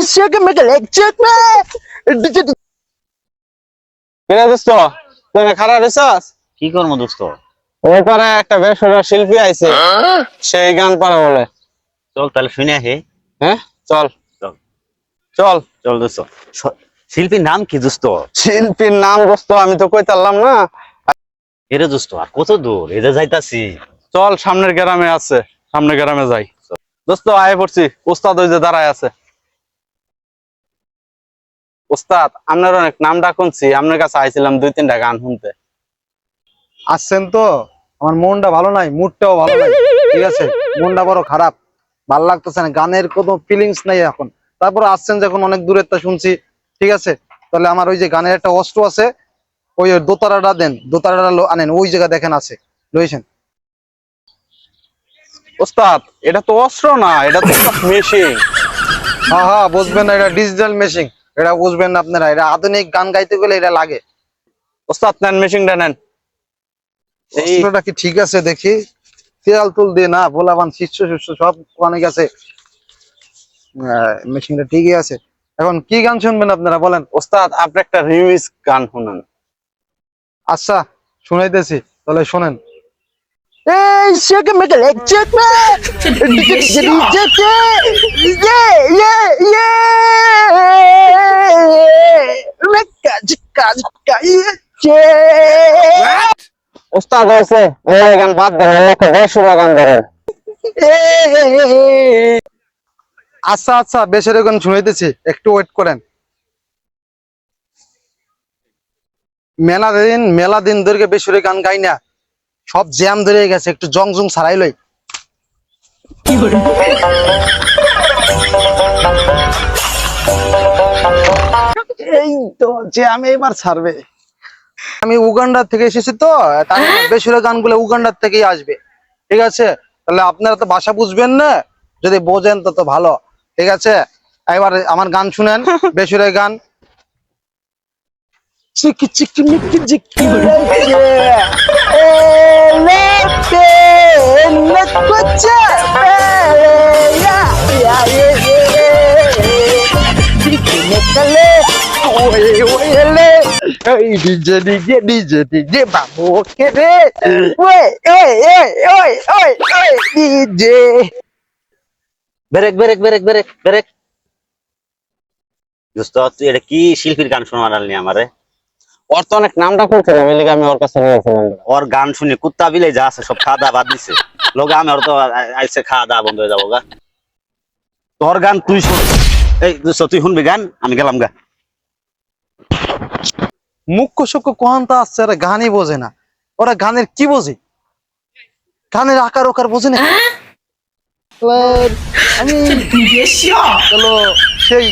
like chick, দোস্ত? তুমি খারাপ রেছাস কি করব দোস্ত? একটা বেসরা শিল্পী আইছে। সেই গান পারে বলে। চল তাহলে শুনে হে। হ্যাঁ? চল। চল। চল। চল দোস্ত। শিল্পীর নাম কি দোস্ত? শিল্পীর নাম দোস্ত আমি তো কই তারলাম না। এরে দোস্ত আর কত দূর? এদের যাইতাছি। চল সামনের গ্রামে আছে। সামনের গ্রামে যাই। দোস্ত আয় পড়ছি। উস্তাদ ওই যে দাঁড়ায় আছে। উস্তাদ আপনার অনেক নাম ডাকুনছি আপনার কাছে আইছিলাম দুই তিনটা গান শুনতে। আসছেন তো? আমার মনটা ভালো নাই মুডটাও ভালো নাই। ঠিক আছে মনটা বড় খারাপ। ভালো লাগতেছে না গানের কোনো ফিলিংস নাই এখন। তারপর আসছেন যখন অনেক দূরের তা শুনছি। ঠিক আছে তাহলে আমার ওই যে গানের একটা অস্ত্র আছে ওই দোতারাটা দেন দোতারাটা আনেন ওই জায়গা দেখেন আছে লইছেন। উস্তাদ এটা তো অস্ত্র না এটা তো মেশিন হ্যাঁ হ্যাঁ বুঝবেন না এটা ডিজিটাল মেশিন এটা বুঝবেন না আপনারা এটা আধুনিক গান গাইতে গেলে এটা লাগে উস্তাদ নেন মেশিনটা নেন এই অস্ত্রটা কি ঠিক আছে দেখি তেল তুল দিয়ে না ভোলাবান শিষ্য শিষ্য সব অনেক আছে মেশিনটা ঠিকই আছে এখন কি গান শুনবেন আপনারা বলেন ওস্তাদ আপনি একটা রিমিক্স গান শুনুন আচ্ছা শুনাইতেছি তাহলে শোনেন Hey, shake it, make it like chick, man. Yeah. হয়েছে। এই গান বাদ দেন একটা বেসুরা গান ধরেন। আচ্ছা আচ্ছা বেশের গান শুনাইতেছি একটু ওয়েট করেন। মেলা দিন মেলা দিন ধরে বেসুরে গান গাই না। সব জ্যাম ধরে গেছে একটু জং জং ছাড়াই লই। এই তো জ্যাম এবার ছাড়বে। আমি উগান্ডা থেকে এসেছি তো তার বেসুরে গানগুলো উগান্ডার থেকেই আসবে ঠিক আছে তাহলে আপনারা তো ভাষা বুঝবেন না যদি বোঝেন তো তো ভালো ঠিক আছে এবার আমার গান শুনেন বেসুরে গান Chicky, chicky, micky, chicky, like yeah. Hey, DJ, DJ, DJ, DJ, babu, okay, wait, hey, hey, hey, hey, hey, DJ. বেরেক বেরেক বেরেক বেরেক বেরেক দোস্ত তুই এটা কি শিল্পীর গান শোনার আনলি আমারে? ওর তো অনেক নাম ডাকুনছে আমি ওর কাছে নিয়েছিলাম ওর গান শুনে কুত্তা বিলে যা আছে সব খাওয়া দাওয়া বাদ দিছে। লোক আমি ওর তো আইসে খাওয়া দাওয়া বন্ধ হয়ে যাব গা। তোর গান তুই শুন। এই দোস্ত তুই শুনবি গান? আমি গেলাম গা। মুখ্য সূক্ষ্ম কোহান্তা আসছে ওরা গানই বোঝে না। ওরা গানের কি বোঝে? গানের আকার ওকার বোঝে না। আমি সেই